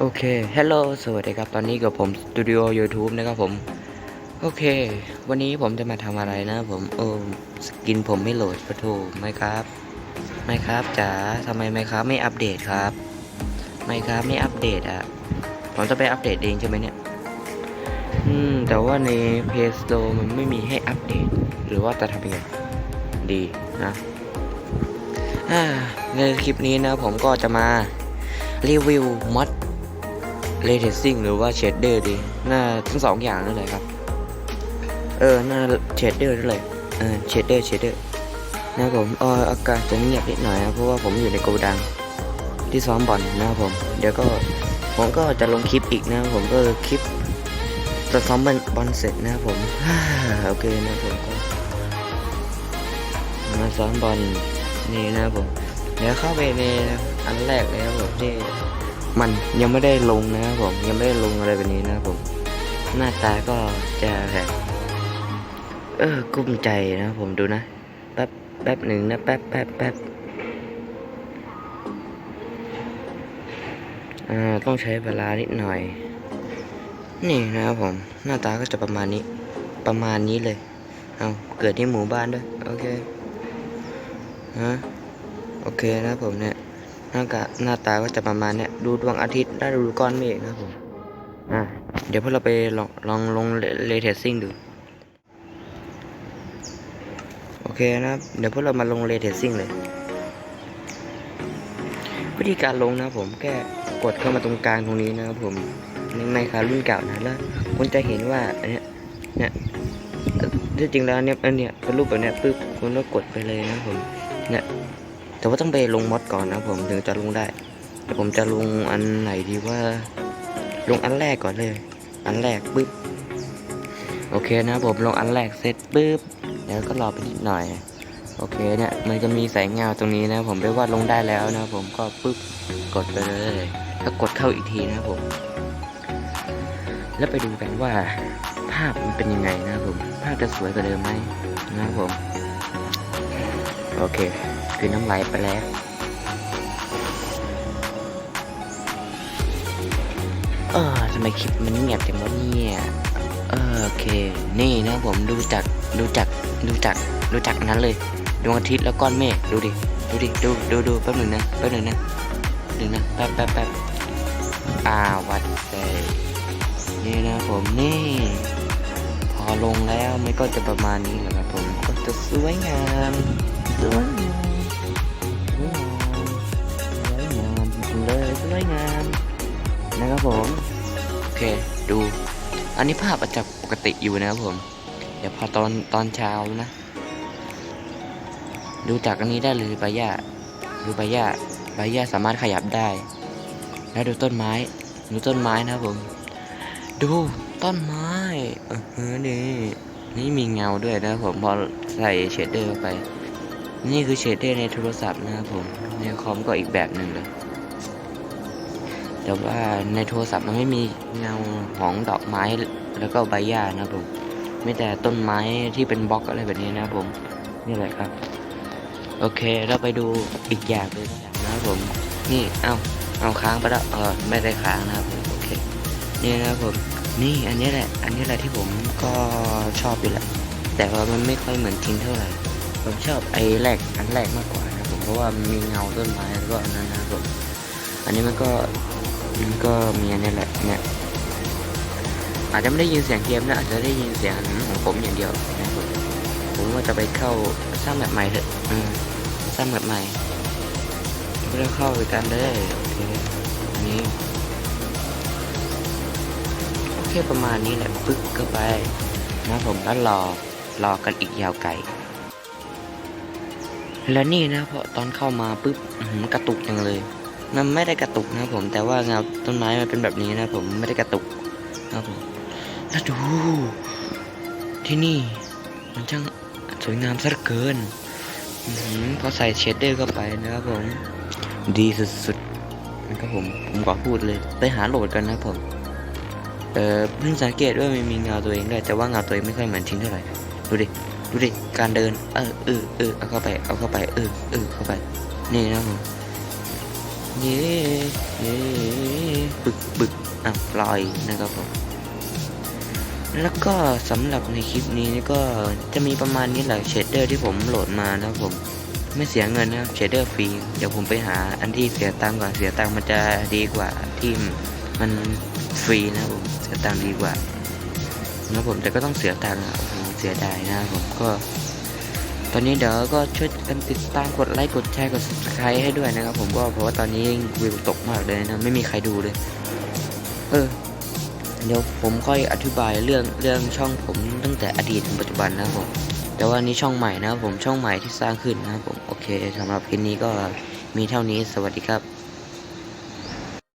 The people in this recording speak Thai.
โอเค ฮัลโหล สวัสดีครับ ตอนนี้กับผมสตูดิโอ YouTube นะครับผม โอเค วันนี้ผมจะมาทำอะไรนะผม เออ สกินผมไม่โหลดปะโถไม่ครับ ไม่ครับจ๋าทำไมไม่ครับ ไม่อัปเดตครับ ไม่ครับ ไม่อัปเดตอะ ผมจะไปอัปเดตเองใช่ไหมเนี่ย อืม แต่ว่าใน Play Store มันไม่มีให้อัปเดต หรือว่าจะทำยังไง ดีนะอ่าในคลิปนี้นะผมก็จะมารีวิวมอด เรเทซิ่งหรือว่าเชดเดอร์ดีหน้าทั้งสองอย่างนั่นเลยครับ เออหน้าเชดเดอร์นั่นเลยเออเชดเดอร์เชดเดอร์นะครับผมอออากาศจะเงียบนิดหน่อยนะเพราะว่าผมอยู่ในโกดังที่ซ้อมบอลนะครับผม เดี๋ยวก็ผมก็จะลงคลิปอีกนะครับผมก็คลิปจะซ้อมบอลบอลเสร็จนะครับผมโอเคนะผมก็มาซ้อมบอลนี่นะครับผมเดี๋ยวเข้าไปในอันแรกเลยครับผมที่ มันยังไม่ได้ลงนะครับผมยังไม่ได้ลงอะไรแบบนี้นะครับผม หน้าตาก็จะแบบเออกุ้มใจนะครับผมดูนะแป๊บแป๊บหนึ่งนะแป๊บแป๊บแป๊บอ่าต้องใช้เวลานิดหน่อย นี่นะครับผม หน้าตาก็จะประมาณนี้ ประมาณนี้เลย เอาเกิดที่หมู่บ้านด้วย โอเคฮะโอเคนะครับผมเนี่ย หน้ากะหน้าตาก็จะประมาณเนี้ยดูดวงอาทิตย์ได้ดูก้อนเมฆนะผมอะเดี๋ยวพวกเราไปลองลองลงเลเทสซิ่งดู โอเคนะครับเดี๋ยวพวกเรามาลงเลเทสซิ่งเลย วิธีการลงนะผมแค่กดเข้ามาตรงกลางตรงนี้นะครับผมในในคารุ่นเก่านะแล้วคุณจะเห็นว่าอันเนี้ยเนี่ยที่จริงแล้วเนี่ยอันเนี้ยเป็นรูปแบบเนี้ยปึ๊บคุณก็กดไปเลยนะผมเนี่ย แต่ว่าต้องไปลงมอดก่อนนะผมถึงจะลงได้แต่ผมจะลงอันไหนดีว่า ลงอันแรกก่อนเลย อันแรกปึ๊บโอเคนะผมลงอันแรกเสร็จปึ๊บแล้วก็รอไปนิดหน่อย โอเคเนี่ยมันจะมีแสงเงาตรงนี้นะ ผมเรียกว่าลงได้แล้วนะ ผมก็ปึ๊บกดไปเลยแล้วกดเข้าอีกทีนะผม แล้วไปดูกันว่า ภาพมันเป็นยังไงนะผม ภาพจะสวยกว่าเดิมไหมนะผม โอเค คือน้ำลายไปแล้วเออทำไมคลิปมันเงียบจังวะเนี่ยเออโอเค นี่นะผมดูจากดูจากดูจากดูจากนั้นเลยดวงอาทิตย์แล้วก้อนเมฆดูดิดูดิดูดูดูแป๊บหนึ่งนะแป๊บหนึ่งนะหนึ่งนะแป๊บแป๊บแป๊บอ่าวัดเตนี่นะผมนี่ พอลงแล้วมันก็จะประมาณนี้แหละครับผมก็จะสวยงามสวยงาม วยงามนะครับผมโอเคดู อันนี้ภาพอาจจะปกติอยู่นะครับผม เดี๋ยวพอตอนตอนเช้านะ ดูจากอันนี้ได้เลยใบหญ้าดูใบหญ้าใบหญ้าสามารถขยับได้ แล้วดูต้นไม้ดูต้นไม้นะครับผม ดูต้นไม้เออเออนี่นี่มีเงาด้วยนะครับผมพอใส่เชดเดอร์ไป นี่คือเชดเดอร์ในโทรศัพท์นะครับผมในคอมก็อีกแบบหนึ่งเลย แต่ว่าในโทรศัพท์มันไม่มีเงาของดอกไม้แล้วก็ใบหญ้านะผมไม่แต่ต้นไม้ที่เป็นบล็อกอะไรแบบนี้นะผมนี่แหละครับ โอเคเราไปดูอีกอย่างเลยนะผมนี่เอาเอาค้างไปแล้วเออไม่ได้ค้างนะครับโอเคนี่นะผมนี่อันนี้แหละ อันนี้แหละที่ผมก็ชอบอยู่แหละ แต่ว่ามันไม่ค่อยเหมือนทิ้งเท่าไหร่ผมชอบไอ้แรกอันแรกมากกว่านะผมเพราะว่ามีเงาต้นไม้แล้วก็อันนั้นนะผมอันนี้มันก็ มันก็มีอันนี้แหละเนี่ยอาจจะไม่ได้ยินเสียงเกมนะอาจจะได้ยินเสียงของผมอย่างเดียวนะครับผมผมว่าจะไปเข้าสร้างแบบใหม่เถอะอืมสร้างแบบใหม่ไม่ได้เข้าไปกันเลยโอเคอันนี้แค่ประมาณนี้แหละปึ๊กก็ไปนะผมแล้วรอรอกันอีกยาวไกลแล้วนี่นะพอตอนเข้ามาปึ๊บหือกระตุกจังเลย มันไม่ได้กระตุกนะผม แต่ว่าเงาต้นไม้มันเป็นแบบนี้นะผมไม่ได้กระตุกนะผมแล้วดู ที่นี่ มันช่างสวยงามซะเหลือเกินอพอใส่เชดเดอร์เข้าไปนะครับผม ดีสุดๆนะครับผมผมขอพูดเลย ไปหาโหลดกันนะผมเออเพิ่งสังเกตว่ามันมีเงาตัวเองด้วยแต่ว่าเงาตัวเองไม่ค่อยเหมือนทิ้งเท่าไหร่ดูดิดูดิการเดิน เออเออเออเอาเข้าไปเอาเข้าไปเออเออเข้าไป นี่นะครับผม เย้เย้ปบึกบึกอะลอยนะครับผมแล้วก็สำหรับในคลิปนี้ก็จะมีประมาณนี้แหละเชดเดอร์ที่ผมโหลดมานะครับผมไม่เสียเงินนะครับเชดเดอร์ฟรีเดี๋ยวผมไปหาอันที่เสียตังค์ก่อนเสียตังค์มันจะดีกว่าที่มันฟรีนะครับผมเสียตังค์ดีกว่านะครับผมแต่ก็ต้องเสียตังค์อะโอ้โหเสียดายนะครับผมก็ ตอนนี้เดี๋ยวก็ช่วยกันติดตามกดไลค์กดแชร์กด subscribe ให้ด้วยนะครับ ผมก็เพราะว่าตอนนี้วิวตกมากเลยนะไม่มีใครดูเลย เออเดี๋ยวผมค่อยอธิบายเรื่องเรื่องช่องผมตั้งแต่อดีตถึงปัจจุบันนะครับผมแต่ว่านี้ช่องใหม่นะครับผมช่องใหม่ที่สร้างขึ้นนะครับผมโอเคสำหรับคลิปนี้ก็มีเท่านี้สวัสดีครับ